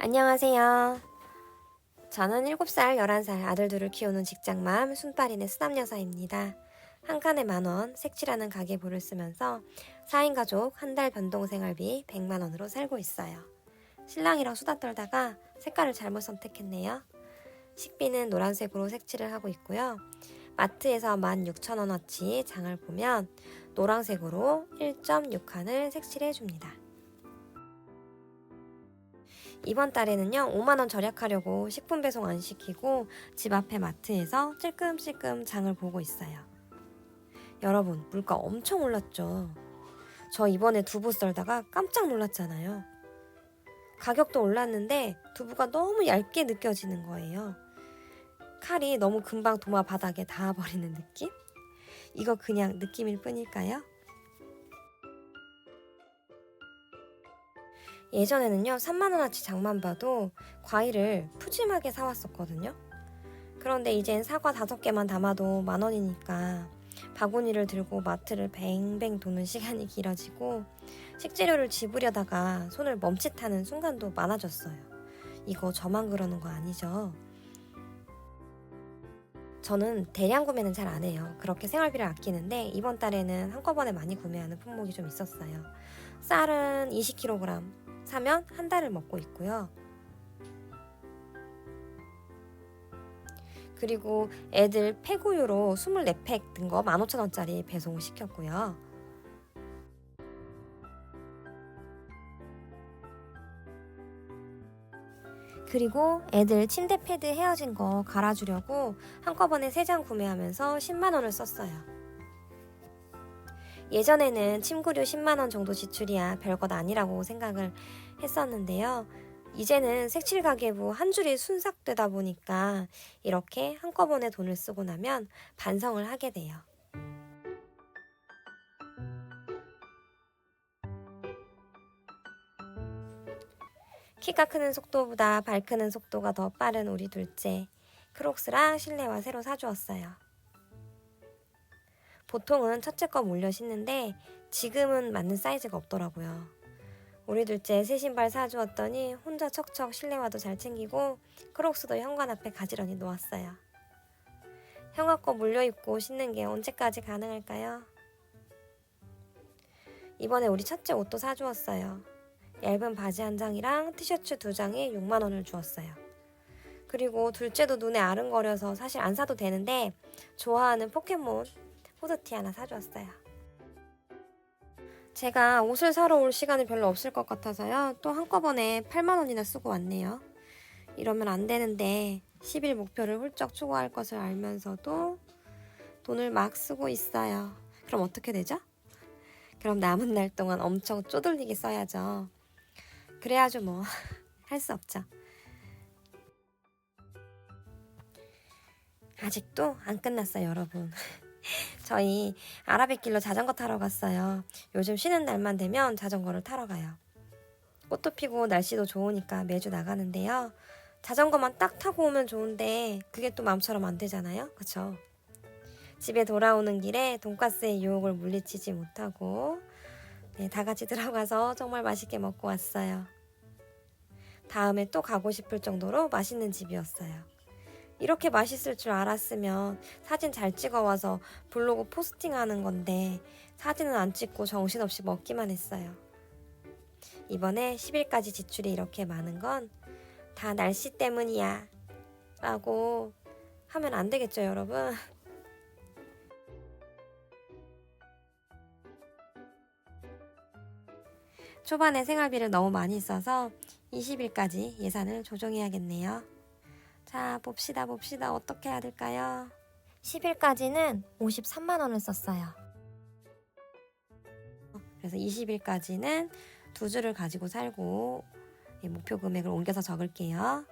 안녕하세요. 저는 7살, 11살 아들들을 키우는 직장맘 순빨인의 수담여사입니다. 한 칸에 만원, 색칠하는 가계부를 쓰면서 4인 가족 한 달 변동 생활비 100만 원으로 살고 있어요. 신랑이랑 수다 떨다가 색깔을 잘못 선택했네요. 식비는 노란색으로 색칠을 하고 있고요. 마트에서 16,000원어치 장을 보면 노란색으로 1.6칸을 색칠해 줍니다. 이번 달에는요, 5만원 절약하려고 식품 배송 안 시키고 집 앞에 마트에서 찔끔찔끔 장을 보고 있어요. 여러분, 물가 엄청 올랐죠? 저 이번에 두부 썰다가 깜짝 놀랐잖아요. 가격도 올랐는데 두부가 너무 얇게 느껴지는 거예요. 칼이 너무 금방 도마 바닥에 닿아버리는 느낌? 이거 그냥 느낌일 뿐일까요? 예전에는요, 3만원어치 장만 봐도 과일을 푸짐하게 사왔었거든요. 그런데 이젠 사과 다섯 개만 담아도 만원이니까 바구니를 들고 마트를 뱅뱅 도는 시간이 길어지고 식재료를 집으려다가 손을 멈칫하는 순간도 많아졌어요. 이거 저만 그러는 거 아니죠? 저는 대량 구매는 잘 안 해요. 그렇게 생활비를 아끼는데 이번 달에는 한꺼번에 많이 구매하는 품목이 좀 있었어요. 쌀은 20kg 사면 한 달을 먹고 있고요. 그리고 애들 폐구유로 24팩 든 거 15,000원짜리 배송을 시켰고요. 그리고 애들 침대 패드 헤어진 거 갈아주려고 한꺼번에 3장 구매하면서 10만원을 썼어요. 예전에는 침구료 10만원 정도 지출이야 별것 아니라고 생각을 했었는데요. 이제는 색칠 가계부 한 줄이 순삭되다 보니까 이렇게 한꺼번에 돈을 쓰고 나면 반성을 하게 돼요. 키가 크는 속도보다 발 크는 속도가 더 빠른 우리 둘째. 크록스랑 실내화 새로 사주었어요. 보통은 첫째 거 몰려 신는데 지금은 맞는 사이즈가 없더라고요. 우리 둘째 새 신발 사주었더니 혼자 척척 실내화도 잘 챙기고 크록스도 현관 앞에 가지런히 놓았어요. 형아 거 물려 입고 신는 게 언제까지 가능할까요? 이번에 우리 첫째 옷도 사주었어요. 얇은 바지 한 장이랑 티셔츠 두 장에 6만 원을 주었어요. 그리고 둘째도 눈에 아른거려서 사실 안 사도 되는데 좋아하는 포켓몬 후드티 하나 사주었어요. 제가 옷을 사러 올 시간이 별로 없을 것 같아서요. 또 한꺼번에 8만 원이나 쓰고 왔네요. 이러면 안 되는데 10일 목표를 훌쩍 초과할 것을 알면서도 돈을 막 쓰고 있어요. 그럼 어떻게 되죠? 그럼 남은 날 동안 엄청 쪼들리게 써야죠. 그래야죠 뭐. 할 수 없죠. 아직도 안 끝났어요, 여러분. 저희 아라뱃길로 자전거 타러 갔어요. 요즘 쉬는 날만 되면 자전거를 타러 가요. 꽃도 피고 날씨도 좋으니까 매주 나가는데요. 자전거만 딱 타고 오면 좋은데 그게 또 마음처럼 안 되잖아요. 그쵸? 집에 돌아오는 길에 돈가스의 유혹을 물리치지 못하고 네, 다 같이 들어가서 정말 맛있게 먹고 왔어요. 다음에 또 가고 싶을 정도로 맛있는 집이었어요. 이렇게 맛있을 줄 알았으면 사진 잘 찍어와서 블로그 포스팅 하는 건데 사진은 안 찍고 정신없이 먹기만 했어요. 이번에 10일까지 지출이 이렇게 많은 건 다 날씨 때문이야. 라고 하면 안 되겠죠, 여러분? 초반에 생활비를 너무 많이 써서 20일까지 예산을 조정해야겠네요. 자, 봅시다, 봅시다. 어떻게 해야 될까요? 10일까지는 53만 원을 썼어요. 그래서 20일까지는 두 주를 가지고 살고 이 목표 금액을 옮겨서 적을게요.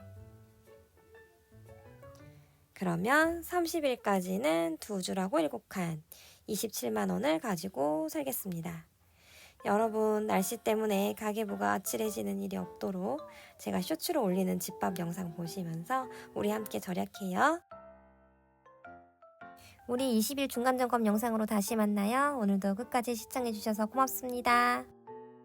그러면 30일까지는 두 주라고 7칸, 27만 원을 가지고 살겠습니다. 여러분 날씨 때문에 가계부가 아찔해지는 일이 없도록 제가 쇼츠로 올리는 집밥 영상 보시면서 우리 함께 절약해요. 우리 20일 중간점검 영상으로 다시 만나요. 오늘도 끝까지 시청해주셔서 고맙습니다.